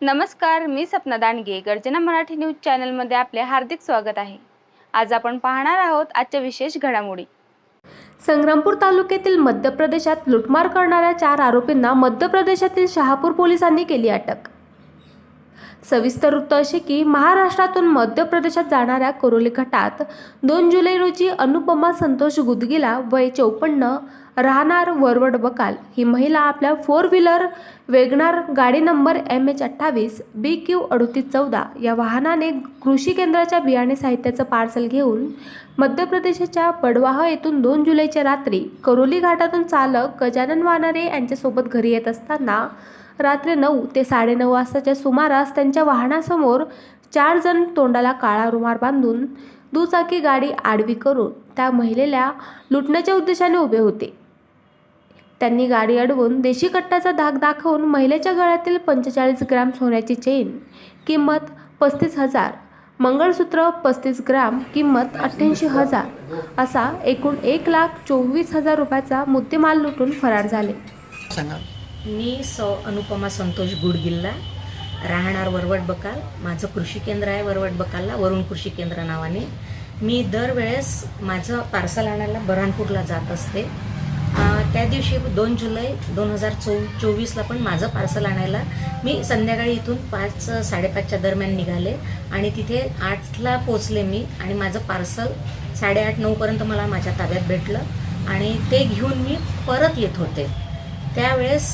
नमस्कार मी सपना दांडगे गर्जना मराठी न्यूज चॅनलमध्ये आपले हार्दिक स्वागत आहे. आज आपण पाहणार आहोत आजच्या विशेष घडामोडी. संग्रामपूर तालुक्यातील मध्य प्रदेशात लुटमार करणाऱ्या चार आरोपींना मध्य प्रदेशातील शहापूर पोलिसांनी केली अटक. सविस्तर वृत्त असे की महाराष्ट्रातून मध्य प्रदेशात जाणाऱ्या कोरोली घाटात दोन जुलै रोजी अनुपमा संतोष गुदगीला वय चौपन्न राहणार वरवड बकाल ही महिला आपल्या फोर व्हीलर वेगनार गाडी नंबर एम एच अठ्ठावीस बी क्यू अडतीस चौदा या वाहनाने कृषी केंद्राच्या बियाणे साहित्याचं पार्सल घेऊन मध्य प्रदेशाच्या बडवाह येथून दोन जुलैच्या रात्री करोली घाटातून चालक गजानन वानारे यांच्यासोबत घरी येत असताना रात्री नऊ ते साडेनऊ वाजताच्या सुमारास त्यांच्या वाहनासमोर चार जण तोंडाला काळा रुमाल बांधून दुचाकी गाडी आडवी करून त्या महिलेला लुटण्याच्या उद्देशाने उभे होते. त्यांनी गाडी अडवून देशी कट्टाचा धाक दाखवून महिलेच्या गळ्यातील पंचेचाळीस ग्रॅम सोन्याची चेन किंमत पस्तीस हजार मंगळसूत्र पस्तीस ग्राम किंमत अठ्ठ्याऐंशी हजार असा एकूण एक लाख चोवीस हजार रुपयाचा मुद्देमाल लुटून फरार झाले. सांगा. मी सौ अनुपमा संतोष गुडगिल्ला राहणार वरवट बकाल माझं कृषी केंद्र आहे वरवट बकालला वरुण कृषी केंद्र नावाने. मी दरवेळेस माझं पार्सल आणायला बऱ्हाणपूरला जात असते. त्या दिवशी दोन जुलै दोन हजार चौ चोवीसला पण माझं पार्सल आणायला मी संध्याकाळी इथून पाच साडेपाचच्या दरम्यान निघाले आणि तिथे आठला पोचले मी आणि माझं पार्सल साडेआठ नऊपर्यंत मला माझ्या ताब्यात भेटलं आणि ते घेऊन मी परत येत होते. त्यावेळेस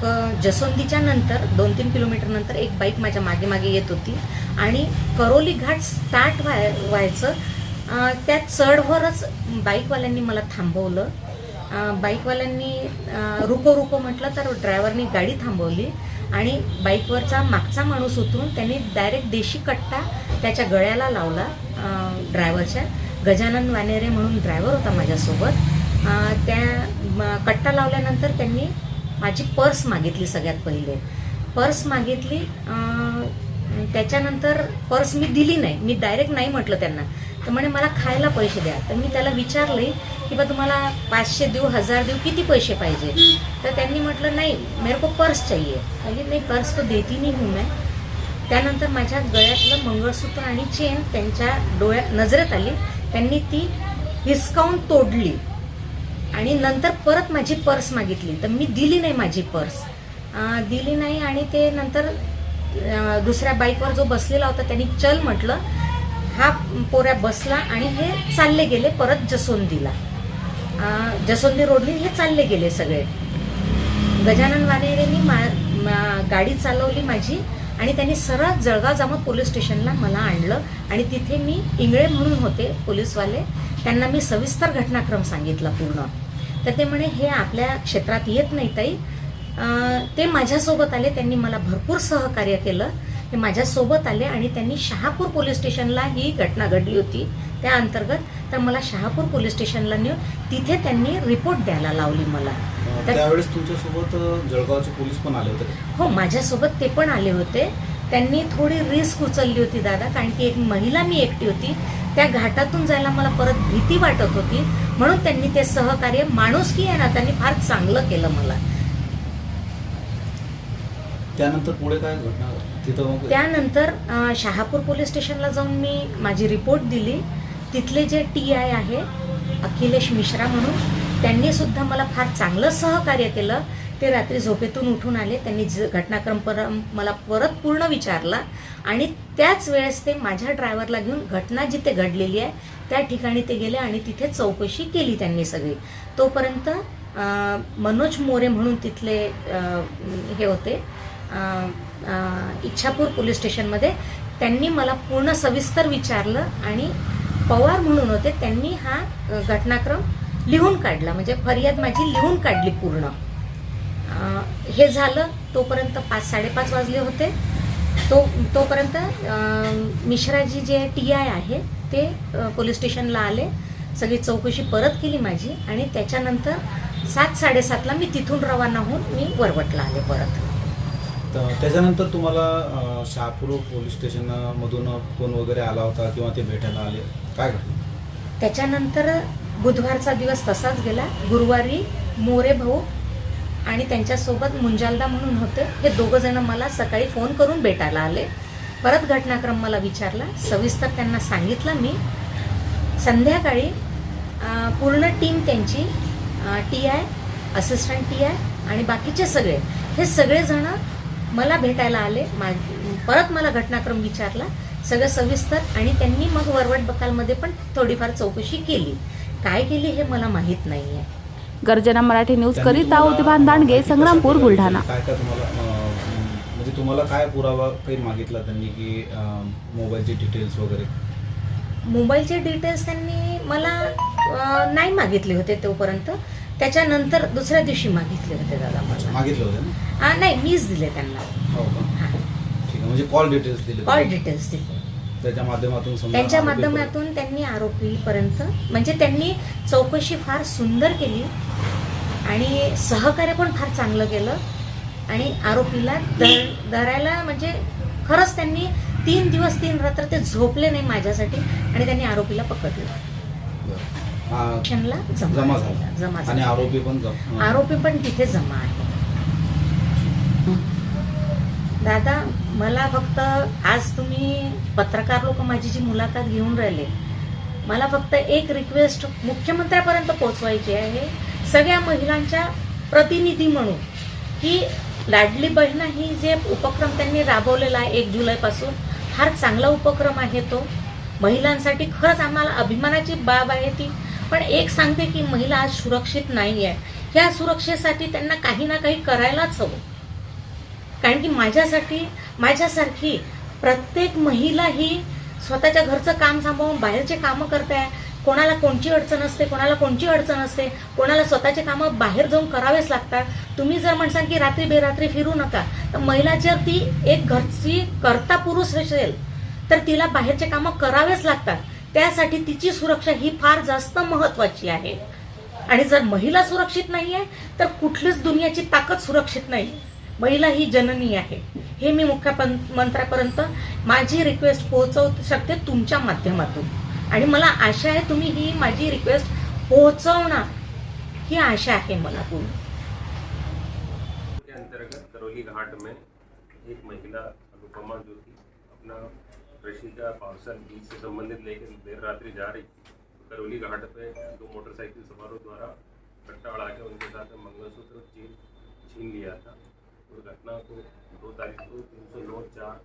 क जसोंदीच्या नंतर दोन तीन किलोमीटर नंतर एक बाईक माझ्या मागे मागे येत होती. आणि करोली घाट स्टार्ट व्हाय व्हायचं त्या चढवरच बाईकवाल्यांनी मला थांबवलं. बाईकवाल्यांनी रुको रुको म्हटलं तर ड्रायव्हरनी गाडी थांबवली. आणि बाईकवरचा मागचा माणूस उतरून त्यांनी डायरेक्ट देशी कट्टा त्याच्या गळ्याला लावला ड्रायव्हरच्या गजानन वानेरे म्हणून ड्रायव्हर होता माझ्यासोबत. त्या कट्टा लावल्यानंतर त्यांनी माझी पर्स मागितली सगळ्यात पहिले. पर्स मागितली त्याच्यानंतर पर्स मी दिली नाही. मी डायरेक्ट नाही म्हटलं त्यांना. तर म्हणे मला खायला पैसे द्या. तर मी त्याला विचारले की बा तुम्हाला पाचशे देऊ हजार देऊ किती पैसे पाहिजे? तर त्यांनी म्हटलं नाही मेरे को पर्स चाहिए. म्हणजे नाही पर्स तो देती नाही हूँ मैं. त्यानंतर माझ्या गळ्यातलं मंगळसूत्र आणि चेन त्यांच्या डोळ्या नजरेत आली. त्यांनी ती हिसकावून तोडली. आणि नंतर परत माझी पर्स मागितली. तर मी दिली नाही माझी पर्स. दिली नाही आणि ते नंतर दुसऱ्या बाईकवर जो बसलेला होता त्यांनी चल म्हटलं. हा पोऱ्या बसला आणि हे चालले गेले परत जसोंदीला. जसोंदी रोडने हे चालले गेले सगळे. गजानन वानेरेंनी मा, मा- गाडी चालवली माझी आणि त्यांनी सरळ जळगाव जामत पोलीस स्टेशनला मला आणलं आणि तिथे मी इंगळे म्हणून होते पोलीसवाले. त्यांना मी सविस्तर घटनाक्रम सांगितला पूर्ण. तर ते म्हणे हे आपल्या क्षेत्रात येत नाही ताई. ते माझ्यासोबत आले त्यांनी मला भरपूर सहकार्य केलं. ते माझ्यासोबत आले आणि त्यांनी शहापूर पोलीस स्टेशनला ही घटना घडली होती त्या अंतर्गत. तर मला शहापूर पोलीस स्टेशनला नेऊन तिथे त्यांनी रिपोर्ट द्यायला लावली मला. तर त्यावेळेस तुमच्यासोबत जळगावचे पोलीस पण आले होते हो माझ्यासोबत ते पण आले होते. त्यांनी थोडी रिस्क उचलली होती दादा कारण की एक महिला मी एकटी होती. त्या घाटातून जायला मला परत भीती वाटत होती. म्हणून त्यांनी ते सहकार्य माणुसकी आहे ना त्यांनी फार चांगलं केलं मला. त्यानंतर पुढे काय घटना त्यानंतर शहापूर पोलीस स्टेशनला जाऊन मी माझी रिपोर्ट दिली. तिथले जे टी आय आहे अखिलेश मिश्रा म्हणून त्यांनी सुद्धा मला फार चांगलं सहकार्य केलं. ते रात्री झोपेतून उठून आले त्यांनी ज- घटनाक्रम पर मला परत पूर्ण विचारला आणि त्याच वेळेस ते माझ्या ड्रायव्हरला घेऊन घटना जिथे घडलेली आहे त्या ठिकाणी ते गेले आणि तिथे चौकशी केली त्यांनी सगळी. तोपर्यंत मनोज मोरे म्हणून तिथले हे होते इच्छापूर पोलीस स्टेशनमध्ये त्यांनी मला पूर्ण सविस्तर विचारलं आणि पवार म्हणून होते त्यांनी हा घटनाक्रम लिहून काढला. म्हणजे फरियाद माझी लिहून काढली पूर्ण. हे झालं तोपर्यंत पाच साडेपाच वाजले होते. तो तोपर्यंत मिश्राजी जे टी आय आहे ते पोलीस स्टेशनला आले. सगळी चौकशी परत केली माझी आणि त्याच्यानंतर सात साडेसातला मी तिथून रवाना होऊन मी वरवटला आले परत. तर त्याच्यानंतर तुम्हाला शहापूर पोलीस स्टेशन मधून फोन वगैरे आला होता किंवा ते भेटायला आले? काय घडलं? त्याच्यानंतर बुधवारचा दिवस तसाच गेला. गुरुवारी मोरे भाऊ आणि त्यांच्यासोबत मुंजालदा म्हणून होते. हे दोघं जण मला सकाळी फोन करून भेटायला आले. परत घटनाक्रम मला विचारला. सविस्तर त्यांना सांगितलं मी. संध्याकाळी पूर्ण टीम त्यांची T I assistant T I आणि बाकीचे सगळे हे सगळेजण मला भेटायला आले. मा परत मला घटनाक्रम विचारला. सगळं सविस्तर आणि त्यांनी मग वरवट बकालमध्ये पण थोडीफार चौकशी केली. काय केली हे मला माहीत नाही आहे गर्जना मराठी न्यूज करीत तुम्हाला उद्यमान दांडगे संग्रामपूर बुलढाणा. म्हणजे तुम्हाला काय पुरावा काही मागितला त्यांनी की मोबाईलचे डिटेल्स वगैरे? मोबाईलचे डिटेल्स त्यांनी मला अं, नाही मागितले होते तोपर्यंत. त्याच्यानंतर दुसऱ्या दिवशी मागितले होते दादा मला. मागितले होते ना? आ, नाही मीच दिले त्यांना. हो का? हा. ठीक आहे म्हणजे कॉल डिटेल्स दिले ऑल? डिटेल्स दिले. त्याच्या माध्यमातून समजा त्यांच्या आरोपी माध्यमातून त्यांनी आरोपीपर्यंत म्हणजे त्यांनी चौकशी फार सुंदर केली आणि सहकार्य पण फार चांगलं केलं आणि आरोपीला धरायला म्हणजे खरंच त्यांनी तीन दिवस तीन रात्र ते झोपले नाही माझ्यासाठी आणि त्यांनी आरोपीला पकडलं. हा, जमा जमा झाला. जमा आणि झाला. आरोपी पण जम- आरोपी पण तिथे जमा आहे. दादा मला फक्त आज तुम्ही पत्रकार लोक माझी जी मुलाखत घेऊन राहिले मला फक्त एक रिक्वेस्ट मुख्यमंत्र्यापर्यंत पोचवायची आहे. सगळ्या महिलांच्या प्रतिनिधी म्हणून की लाडली बहीण ही जे उपक्रम त्यांनी राबवलेला आहे एक जुलैपासून फार चांगला उपक्रम आहे तो. महिलांसाठी खरंच आम्हाला अभिमानाची बाब आहे ती. पण एक सांगते की महिला आज सुरक्षित नाही आहे ह्या सुरक्षेसाठी त्यांना काही ना काही करायलाच हवं. कारण की माझ्यासाठी माझ्यासारखी प्रत्येक महिला ही स्वतःच्या घरचं काम सांभाळून बाहेरचे कामं करते कोणाला कोणची अडचण असते कोणाला कोणची अडचण असते कोणाला स्वतःचे कामं बाहेर जाऊन करावेच लागतात. तुम्ही जर म्हणसाल की रात्री बेरात्री फिरू नका तर महिला जर ती एक घरची करता पुरुष असेल तर तिला बाहेरचे कामं करावेच लागतात. त्यासाठी तिची सुरक्षा ही फार जास्त महत्वाची आहे. आणि जर महिला सुरक्षित नाही आहे तर कुठलीच दुनियाची ताकद सुरक्षित नाही. महिला ही जननी आहे. हे मी मुख्यमंत्र्यापर्यंत माझी रिक्वेस्ट पोहोचवू शकते तुमच्या माध्यमातून. आणि मला आशा आहे तुम्ही ही माझी रिक्वेस्ट पोहोचवणार. ही आशा आहे मला पूर्ण. अंतर्गत करौली घाट में एक महिला अनुपमा जो थी अपना कृषी का पार्सल बीज से संबंधित लेकर देर रात्रि जा रही थी। करौली घाट पे दो मोटरसाइकिल सवारों द्वारा कट्टा अड़ा के उनके साथ मंगलसूत्र चीन छीन लिया था। उस घटना को दो तारीख को तीन सौ नौ चार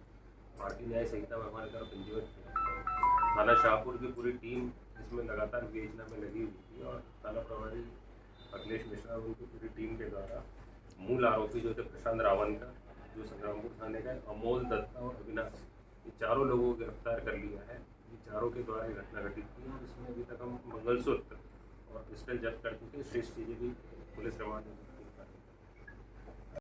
पार्टी न्याय संहिता में हमारे तरफ़ पंजीबद्ध किया थाना शाहपुर की पूरी टीम इसमें लगातार विवेचना में लगी हुई थी और थाना प्रभारी अखिलेश मिश्रा उनकी पूरी टीम के द्वारा मूल आरोपी जो थे प्रशांत रावण का जो संग्रामपुर थाने का अमोल दत्ता और अविनाश, ये चारों लोगों को गिरफ़्तार कर लिया है। ये चारों के द्वारा ये घटना घटित की और इसमें अभी तक हम मंगलसूत्र और पिस्टल जब्त कर चुके शेष चीज़ें भी पुलिस में